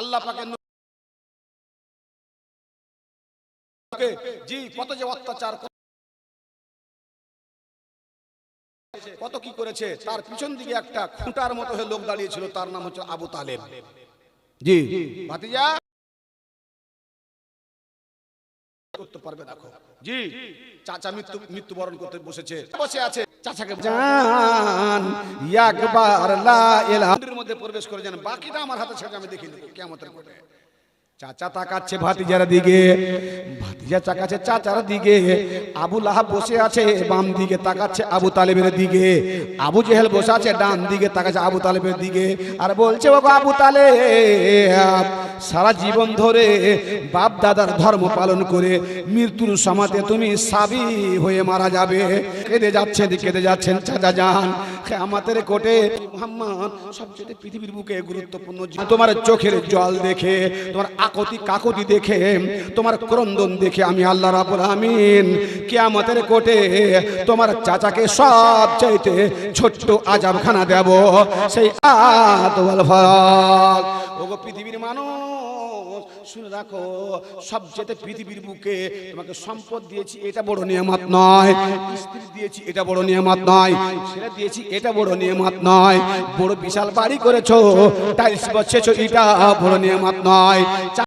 আল্লাহ নবী- জি, কত যে অত্যাচার কত কি করেছে, তার পিছন দিকে একটা খুঁটার মতো হয়ে লোক দাঁড়িয়েছিল, তার নাম হচ্ছে আবু তালেব। জি, ভাতিজা? করতে পারবে দেখো জি, চাচা মৃত্যু মৃত্যুবরণ করতে বসেছে। বসে আছে। চাচাকে জান একবার লা ইলাহা মধ্যে প্রবেশ করে যান বাকিটা আমার হাতে ছেড়ে আমি দেখে কিয়ামতের কোটে চাচা তাকাচ্ছে ভাতিজার দিকে ভাতিজা তাকাচ্ছে চাচার দিকে আবু লাহাব বসে আছে বাম দিকে তাকাচ্ছে আবু তালেবের দিকে আবু জেহেল বসে আছে ডান দিকে তাকাচ্ছে আবু তালেবের দিকে আর বলছে ও আবু তালেব সারা জীবন ধরে বাপ দাদার ধর্ম পালন করে মৃত্যুর সমাতে তুমি সাবি হয়ে মারা যাবে। কেঁদে যাচ্ছেন কেঁদে যাচ্ছেন চাচা যান আমাদের কোটে মোহাম্মদ, সবচেয়ে পৃথিবীর বুকে গুরুত্বপূর্ণ তোমার চোখের জল দেখে, তোমার আকতি কাকতি দেখে, তোমার ক্রন্দন দেখে আমি আল্লাহ রাবুল আমিন। কিয়ামতের কোটে তোমার চাচাকে সব চাইতে ছোট্ট আজাবখানা দেব, সেই ফারাক ওগো পৃথিবীর মানুষ, শুনে রাখো সবচেয়ে পৃথিবীর বুকে তোমাকে সম্পদ দিয়েছি, এটা বড় নিয়ামত নয়। স্ত্রী দিয়েছি, এটা বড় নিয়ামত নয়। ছেলে দিয়েছি, এটা বড় নিয়ামত নয়। বড় বিশাল বাড়ি করেছ, টাইলস বসেছো, এটা বড় নিয়ামত নয়।